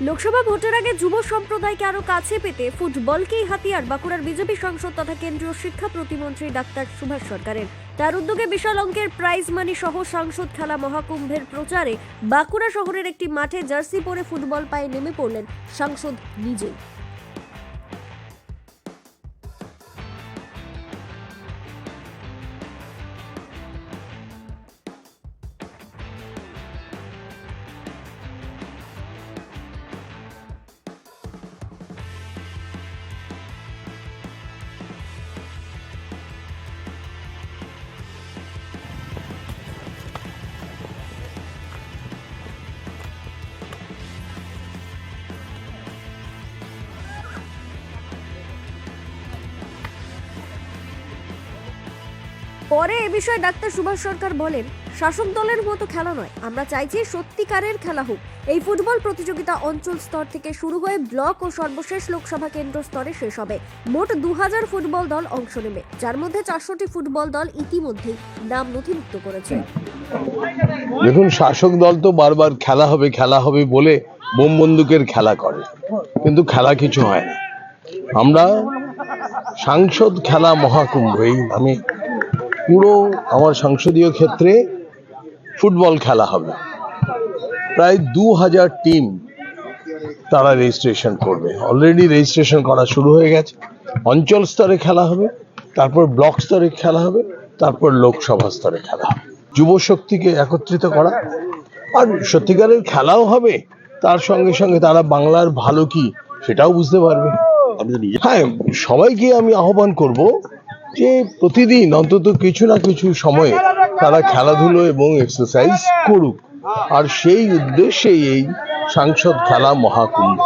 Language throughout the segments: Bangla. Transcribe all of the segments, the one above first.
লোকসভা ভোটের আগে যুব সম্প্রদায়কে আরও কাছে পেতে ফুটবলকেই হাতিয়ার। বাঁকুড়ার বিজেপি সাংসদ তথা কেন্দ্রীয় শিক্ষা প্রতিমন্ত্রী ডাক্তার সুভাষ সরকারের। তার উদ্যোগে বিশাল অঙ্কের প্রাইজ মানি সহ সাংসদ খেলা মহাকুম্ভের প্রচারে বাঁকুড়া শহরের একটি মাঠে জার্সি পরে ফুটবল পায়ে নেমে পড়লেন সাংসদ নিজেই। পরে এ বিষয়ে ডাক্তার সুভাষ সরকার বলেন, শাসক দলের মতো খেলা নয়। আমরা চাইছি সত্যিকারের খেলা হোক। এই ফুটবল প্রতিযোগিতা অঞ্চল স্তর থেকে শুরু হয়ে ব্লক ও সর্বশেষ লোকসভা কেন্দ্র স্তরে শেষ হবে। মোট দু হাজার ফুটবল দল অংশ নেবে, যার মধ্যে চারশোটি ফুটবল দল ইতিমধ্যেই নাম নথিভুক্ত করেছে। দেখুন, শাসক দল তো বারবার খেলা হবে খেলা হবে বলে বোম বন্দুকের খেলা করে। কিন্তু খেলা কিছু হয় না। আমরা সাংসদ খেলা মহাকুম্ভ, এই আমি পুরো আমার সংসদীয় ক্ষেত্রে ফুটবল খেলা হবে। প্রায় দু হাজার টিম তারা রেজিস্ট্রেশন করবে। অলরেডি রেজিস্ট্রেশন করা শুরু হয়ে গেছে। অঞ্চল স্তরে খেলা হবে তারপর ব্লক স্তরে খেলা হবে তারপর লোকসভা স্তরে খেলা হবে। যুব শক্তিকে একত্রিত করা। আর সত্যিকারের খেলাও হবে তার সঙ্গে সঙ্গে তারা বাংলার ভালো কি সেটাও বুঝতে পারবে। হ্যাঁ সবাইকে আমি আহ্বান করব যে প্রতিদিন অন্তত কিছু না কিছু সময়ে তারা খেলাধুলো এবং এক্সারসাইজ করুক। আর সেই উদ্দেশ্যেই এই সাংসদ খেলা মহাকুম্ভ।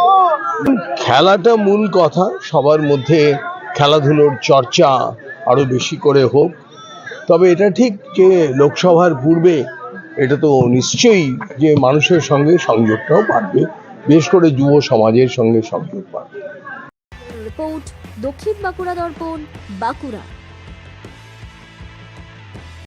খেলাটা মূল কথা, সবার মধ্যে খেলাধুলোর চর্চা আরও বেশি করে হোক। তবে এটা ঠিক যে লোকসভার পূর্বে এটা তো নিশ্চয়ই যে মানুষের সঙ্গে সংযোগটাও বাড়বে, বিশেষ করে যুব সমাজের সঙ্গে সংযোগ বাড়বে। রিপোর্ট দক্ষিণ বাঁকুড়া দর্পণ, বাঁকুড়া।